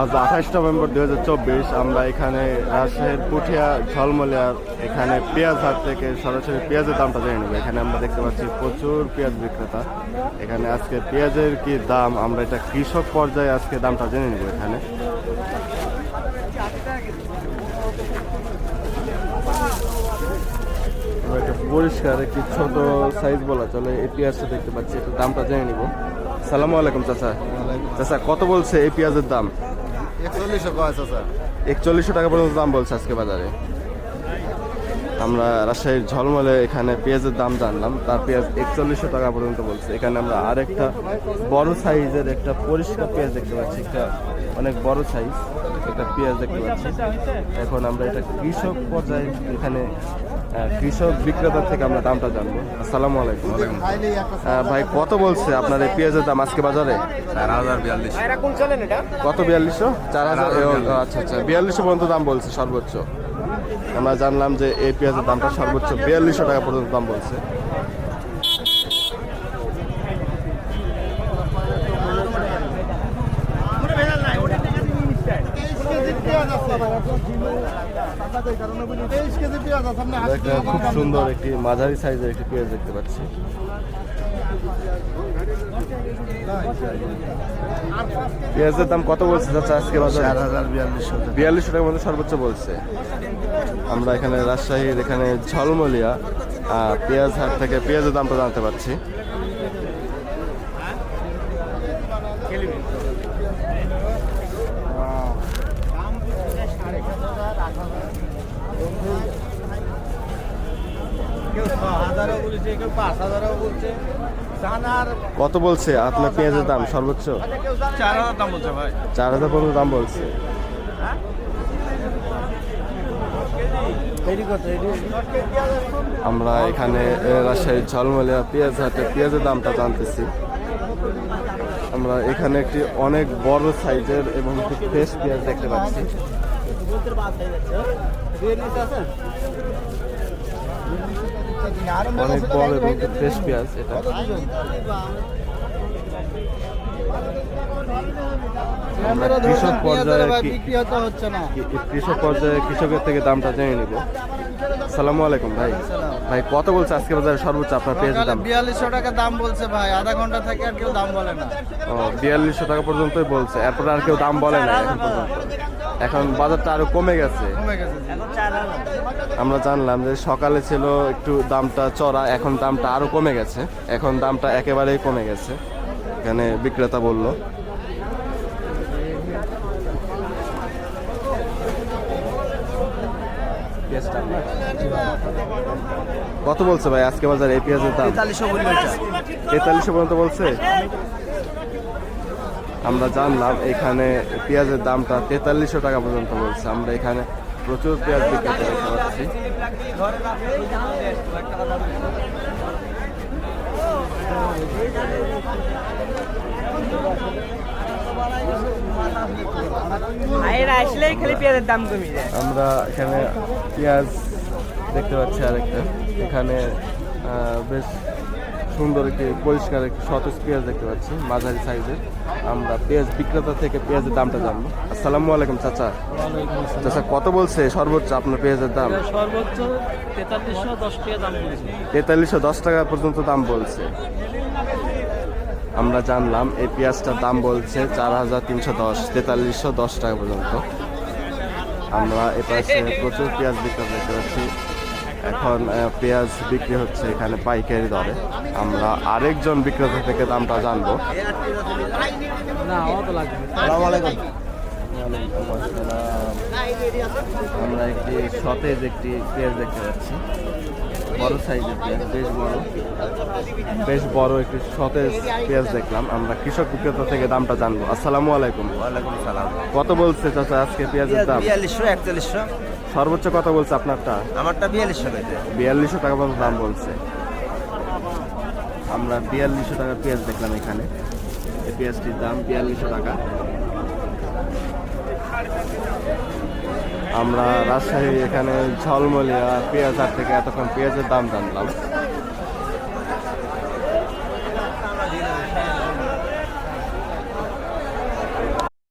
আজ আঠাশ নভেম্বর দু হাজার চব্বিশ, আমরা এখানে রাজশাহীর পুঠিয়া ঝলমলিয়ার এখানে পেঁয়াজ হাট থেকে সরাসরি পেঁয়াজের দামটা জেনে নেব। এখানে আমরা দেখতে পাচ্ছি প্রচুর পেঁয়াজ বিক্রেতা। এখানে আজকে পেঁয়াজের কি দাম, আমরা এটা কৃষক পর্যায়ে আজকে দামটা জেনে নেব এখানে আমরা একটা পরিষ্কার একটি ছোট সাইজ বলা চলে এই পেঁয়াজটা দেখতে পাচ্ছি একটু দামটা জেনে নিব। সালামু আলাইকুম চাচা। চাচা কত বলছে এই পেঁয়াজের দাম? একচল্লিশশো স্যার একচল্লিশশো টাকা পর্যন্ত দাম বলছে আজকে বাজারে। আমরা রাজশাহীর ঝলমলে এখানে পেঁয়াজের দাম জানলাম তার পেঁয়াজ একচল্লিশশো টাকা পর্যন্ত বলছে। এখানে আমরা আরেকটা বড় সাইজের একটা পরিষ্কার পেঁয়াজ দেখতে পাচ্ছি একটা অনেক বড় সাইজ একটা পেঁয়াজ দেখতে পাচ্ছি। এখন আমরা এটা কৃষক পর্যায়ে এখানে কৃষক বিক্রেতার থেকে আমরা দামটা জানব। আসসালামু আলাইকুম। ভাই কত বলছে আপনার এই পেঁয়াজের দাম আজকে বাজারে? চার হাজার বিয়াল্লিশ। কত বিয়াল্লিশশো? চার হাজার। আচ্ছা আচ্ছা। বিয়াল্লিশশো পর্যন্ত দাম বলছে সর্বোচ্চ। আমরা জানলাম যে এই পেঁয়াজের দামটা সর্বোচ্চ। বিয়াল্লিশশো টাকা পর্যন্ত দাম বলছে। খুব সুন্দর একটি মাঝারি সাইজের একটি পেঁয়াজ দেখতে পাচ্ছি পেঁয়াজের দাম কত বলছে চাচা আজকে বিয়াল্লিশশো টাকার মধ্যে সর্বোচ্চ বলছে আমরা এখানে রাজশাহীর এখানে ঝলমলিয়া পেঁয়াজ হাট থেকে পেঁয়াজের দামটা জানতে পারছি কেউ ছ হাজারও বলছে কেউ পাঁচ হাজারও বলছে জানার কত বলছে আপনার পেঁয়াজের দাম সর্বোচ্চ? চার হাজার দাম বলছে পর্যন্ত দাম বলছে। আমরা এখানে রাজশাহীর ঝলমলিয়া পেঁয়াজ হাটে পেঁয়াজের দামটা জানতেছি। আমরা এখানে একটি অনেক বড় সাইজের এবং ফ্রেশ পেঁয়াজ দেখতে পাচ্ছি। অনেক বড় এবং একটি আছে এটা। কৃষক পর্যায়ে কৃষক পর্যায়ে কৃষকের থেকে দামটা জেনে নিব। সালামু আলাইকুম ভাই। ভাই কত বলছে আজকে বাজারে সর্বোচ্চ আপনার পেঁয়াজের দাম? বিয়াল্লিশশো টাকা দাম বলছে ভাই আধা ঘণ্টা থেকে আর কেউ দাম বলে না। ও বিয়াল্লিশশো টাকা পর্যন্তই বলছে। এরপর আর কেউ দাম বলে না এখন পর্যন্ত। এখন বাজারটা আরও কমে গেছে। আমরা জানলাম যে সকালে ছিল একটু দামটা চড়া এখন দামটা আরও কমে গেছে। এখন দামটা একেবারেই কমে গেছে। এখানে বিক্রেতা বলল। কত বলছে ভাই? আজকে বাজারে এই পেঁয়াজের দাম? তেতাল্লিশশো পর্যন্ত বলছে? আমরা জানলাম এখানে পেঁয়াজের দামটা তেতাল্লিশশো টাকা পর্যন্ত বলছে। আমরা এখানে প্রচুর পেঁয়াজ বিক্রি পাচ্ছি। ভাইয়েরা আসলেই খালি পেঁয়াজের দাম কমে যায়। আমরা এখানে পেঁয়াজ দেখতে পাচ্ছি আরেকটা। এখানে আহ, বেশ সুন্দর একটি পরিষ্কার একটি সতেজ পেঁয়াজ দেখতে পাচ্ছি মাঝারি সাইজের। আমরা পেঁয়াজ বিক্রেতা থেকে পেঁয়াজের দামটা জানব। আসসালামু আলাইকুম চাচা। চাচা কত বলছে সর্বোচ্চ আপনার পেঁয়াজের দাম? সর্বোচ্চ তেতাল্লিশশো দশ টাকা দাম বলছে। তেতাল্লিশশো দশ টাকা পর্যন্ত দাম বলছে। আমরা জানলাম এই পেঁয়াজটার দাম বলছে চার হাজার তিনশো দশ তেতাল্লিশশো দশ টাকা পর্যন্ত। আমরা এ পাশে প্রচুর পেঁয়াজ বিক্রি দেখতে পাচ্ছি। এখন পেঁয়াজ বিক্রি হচ্ছে এখানে পাইকারি দরে। আমরা আরেকজন বিক্রেতা থেকে দামটা জানব। না অত লাগবে সালাম আলাইকুম। ওয়ালাইকুম আসসালাম। আমরা একটি সতেজ একটি পেঁয়াজ দেখতে পাচ্ছি। বড় সাইজের পেঁয়াজ বেশ বড়। বেশ বড় একটি সতেজ পেঁয়াজ দেখলাম। আমরা কৃষক বিক্রেতা থেকে দামটা জানব। আসসালামু আলাইকুম। ওয়ালাইকুম সালাম। কত বলছে চাচা আজকে পেঁয়াজের দাম? বিয়াল্লিশশো একচল্লিশশো। সর্বোচ্চ কত বলছে আপনারটা? আমারটা বিয়াল্লিশশো বিয়াল্লিশশো টাকা পর্যন্ত দাম বলছে। আমরা বিয়াল্লিশশো টাকার পেঁয়াজ দেখলাম এখানে। এই পেঁয়াজটির দাম বিয়াল্লিশশো টাকা। আমরা রাজশাহী এখানে ঝলমলিয়া পেঁয়াজ থেকে এতক্ষণ পেঁয়াজের দাম জানলাম।